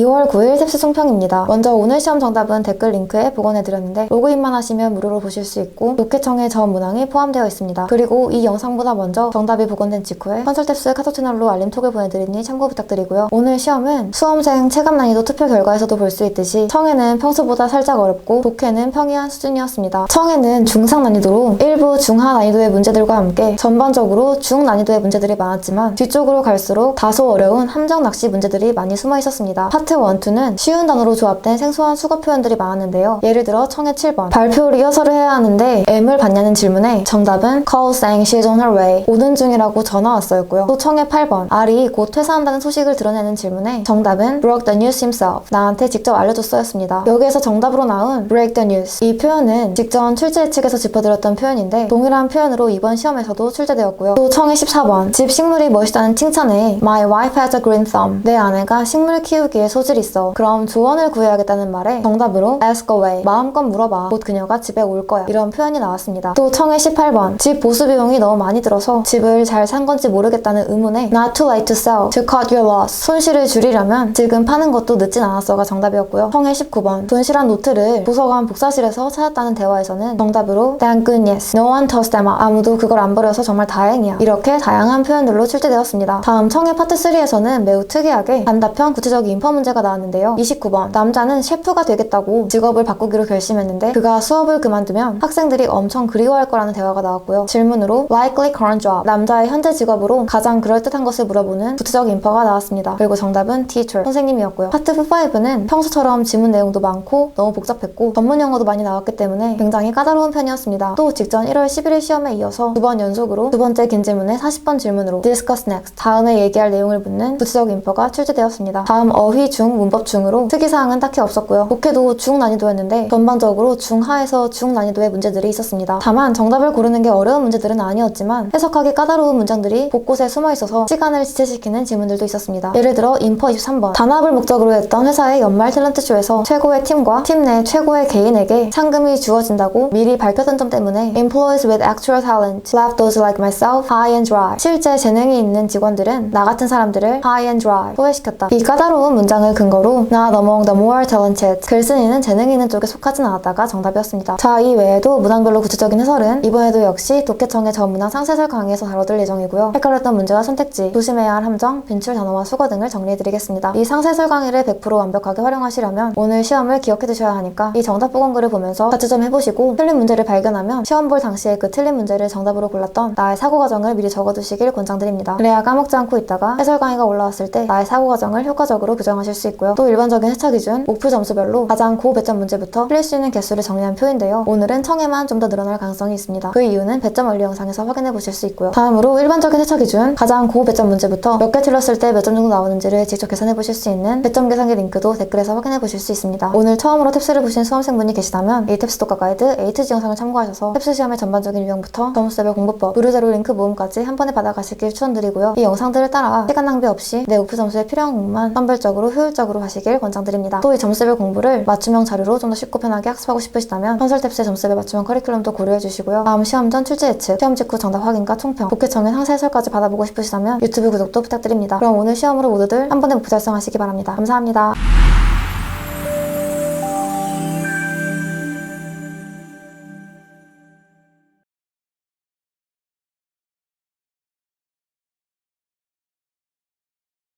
2월 9일 탭스 총평입니다. 먼저 오늘 시험 정답은 댓글 링크에 복원해드렸는데 로그인만 하시면 무료로 보실 수 있고 로켓청의 전 문항이 포함되어 있습니다. 그리고 이 영상보다 먼저 정답이 복원된 직후에 컨설탭스 카톡 채널로 알림톡을 보내드리니 참고 부탁드리고요. 오늘 시험은 수험생 체감 난이도 투표 결과에서도 볼 수 있듯이 청해는 평소보다 살짝 어렵고 독해는 평이한 수준이었습니다. 청해는 중상 난이도로 일부 중하 난이도의 문제들과 함께 전반적으로 중 난이도의 문제들이 많았지만 뒤쪽으로 갈수록 다소 어려운 함정 낚시 문제들이 많이 숨어 있었습니다. 파트 1, 2는 쉬운 단어로 조합된 생소한 수거 표현들이 많았는데요. 예를 들어 청해 7번 발표 리허설을 해야 하는데 M을 받냐는 질문에 정답은 call saying she's on her way 오는 중이라고 전화 왔어였고요. 또 청해 8번 R이 곧 퇴사한다는 소식을 드러내는 질문에 정답은 broke the news himself 나한테 직접 알려줬어였습니다. 여기에서 정답으로 나온 break the news 이 표현은 직전 출제 예측에서 짚어드렸던 표현인데 동일한 표현으로 이번 시험에서도 출제되었고요. 또 청해 14번 집 식물이 멋있다는 칭찬에 my wife has a green thumb 내 아내가 식물 키우기에 소 질이 있어. 그럼 조언을 구해야겠다는 말에 정답으로 ask away. 마음껏 물어봐. 곧 그녀가 집에 올 거야. 이런 표현이 나왔습니다. 또 청해 18번. 집 보수 비용이 너무 많이 들어서 집을 잘 산 건지 모르겠다는 의문에 not too late to sell to cut your loss. 손실을 줄이려면 지금 파는 것도 늦진 않았어가 정답이었고요. 청해 19번. 분실한 노트를 도서관 복사실에서 찾았다는 대화에서는 정답으로 thank goodness. no one tossed them out 아무도 그걸 안 버려서 정말 다행이야. 이렇게 다양한 표현들로 출제되었습니다. 다음 청해 파트 3에서는 매우 특이하게 단답형 구체적 인퍼 문제 가 나왔는데요. 29번 남자는 셰프가 되겠다고 직업을 바꾸기로 결심했는데 그가 수업을 그만두면 학생들이 엄청 그리워할 거라는 대화가 나왔고요. 질문으로 likely current job 남자의 현재 직업으로 가장 그럴듯한 것을 물어보는 구체적 인퍼가 나왔습니다. 그리고 정답은 teacher 선생님이었고요. 파트 5는 평소처럼 지문 내용도 많고 너무 복잡했고 전문 용어도 많이 나왔기 때문에 굉장히 까다로운 편이었습니다. 또 직전 1월 11일 시험에 이어서 두 번 연속으로 두 번째 긴 질문의 40번 질문으로 discuss next 다음에 얘기할 내용을 묻는 구체적 인퍼가 출제되었습니다. 다음 어휘 중 문법 중으로 특이사항은 딱히 없었고요. 독해도 중 난이도였는데 전반적으로 중하에서 중 난이도의 문제들이 있었습니다. 다만 정답을 고르는 게 어려운 문제들은 아니었지만 해석하기 까다로운 문장들이 곳곳에 숨어 있어서 시간을 지체시키는 질문들도 있었습니다. 예를 들어 인퍼 23번 단합을 목적으로 했던 회사의 연말 탤런트 쇼에서 최고의 팀과 팀 내 최고의 개인에게 상금이 주어진다고 미리 밝혔던 점 때문에 employees with actual talent left those like myself high and dry 실제 재능이 있는 직원들은 나 같은 사람들을 high and dry 소외시켰다. 이 까다로운 문장을 근거로 not among the more talented 글쓴이는 재능 있는 쪽에 속하진 않았다가 정답이었습니다. 자, 이 외에도 문항별로 구체적인 해설은 이번에도 역시 독해청의 전 문항 상세설 강의에서 다뤄둘 예정이고요. 헷갈렸던 문제와 선택지, 조심해야 할 함정, 빈출 단어와 수거 등을 정리해드리겠습니다. 이 상세설 강의를 100% 완벽하게 활용하시려면 오늘 시험을 기억해두셔야 하니까 이 정답 보건글을 보면서 좀 해보시고 틀린 문제를 발견하면 시험 볼 당시에 그 틀린 문제를 정답으로 골랐던 나의 사고 과정을 미리 적어두시길 권장드립니다. 그래야 까먹지 않고 있다가 해설 강의가 올라왔을 때 나의 사고 과정을 효과적으로 교정하실 수 있고요. 또 일반적인 해차 기준, 목표 점수별로 가장 고 배점 문제부터 틀릴 수 있는 개수를 정리한 표인데요. 오늘은 청에만 좀 더 늘어날 가능성이 있습니다. 그 이유는 배점 원리 영상에서 확인해 보실 수 있고요. 다음으로 일반적인 해차 기준, 가장 고 배점 문제부터 몇 개 틀렸을 때 몇 점 정도 나오는지를 직접 계산해 보실 수 있는 배점 계산기 링크도 댓글에서 확인해 보실 수 있습니다. 오늘 처음으로 탭스를 보신 수험생분이 계시다면 이 탭스 독과 가이드 에이트지 영상을 참고하셔서 탭스 시험의 전반적인 유형부터 점수별 공부법, 무료 자료 링크 모음까지 한 번에 받아가시길 추천드리고요. 이 영상들을 따라 시간 낭비 없이 내 오프 점수에 필요한 공만 선별적으로 효율 적으로 하시길 권장드립니다. 또 이 점수별 공부를 맞춤형 자료로 좀 더 쉽고 편하게 학습하고 싶으시다면 컨설탭스의 점수별 맞춤형 커리큘럼도 고려해 주시고요. 다음 시험 전 출제 예측, 시험 직후 정답 확인과 총평, 복회청의 상세 해설까지 받아보고 싶으시다면 유튜브 구독도 부탁드립니다. 그럼 오늘 시험으로 모두들 한 번에 목표 달성하시기 바랍니다. 감사합니다.